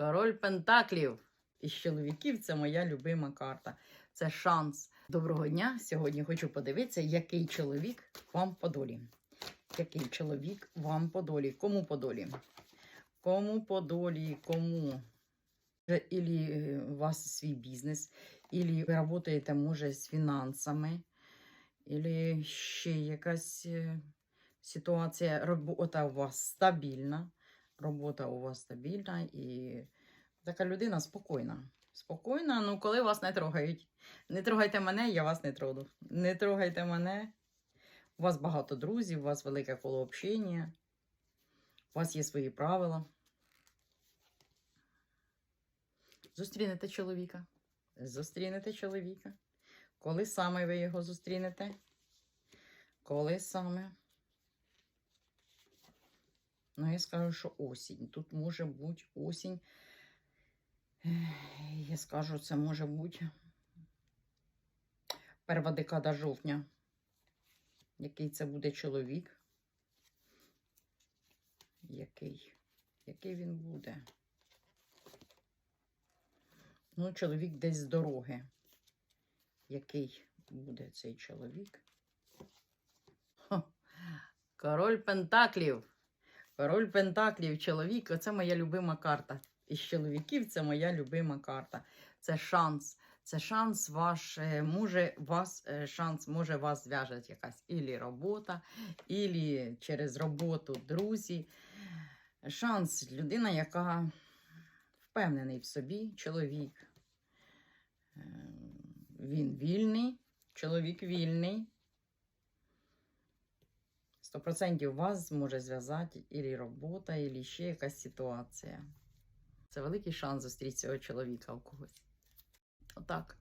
Король Пентаклів. Із чоловіків це моя любима карта. Це шанс. Доброго дня. Сьогодні хочу подивитися, який чоловік вам по долі. Який чоловік вам по долі? Кому по долі? Кому по долі? Кому? Ілі е, у вас свій бізнес, ілі ви працюєте, може, з фінансами, ілі ще якась е, ситуація, робота у вас стабільна. Робота у вас стабільна і така людина спокійна. Спокійна, ну коли вас не трогають. Не трогайте мене, я вас не трону. Не трогайте мене. У вас багато друзів, у вас велике коло общення, у вас є свої правила. Зустрінете чоловіка. Зустрінете чоловіка. Коли саме ви його зустрінете? Коли саме? Ну, я скажу, що осінь. Тут може бути осінь. Я скажу, це може бути перша декада жовтня. Який це буде чоловік? Який? Який він буде? Ну, чоловік десь з дороги. Який буде цей чоловік? Король Пентаклів. Король Пентаклів, чоловік, оце моя любима карта. Із чоловіків це моя любима карта. Це шанс. Це шанс ваш, е, може, вас, е, шанс, може, вас зв'яже якась ілі робота, ілі через роботу друзі. Шанс людина, яка впевнений в собі, чоловік. Е, Він вільний, чоловік вільний. 100% вас може зв'язати ілі робота, ілі ще якась ситуація. Це великий шанс зустріти цього чоловіка у когось. Отак.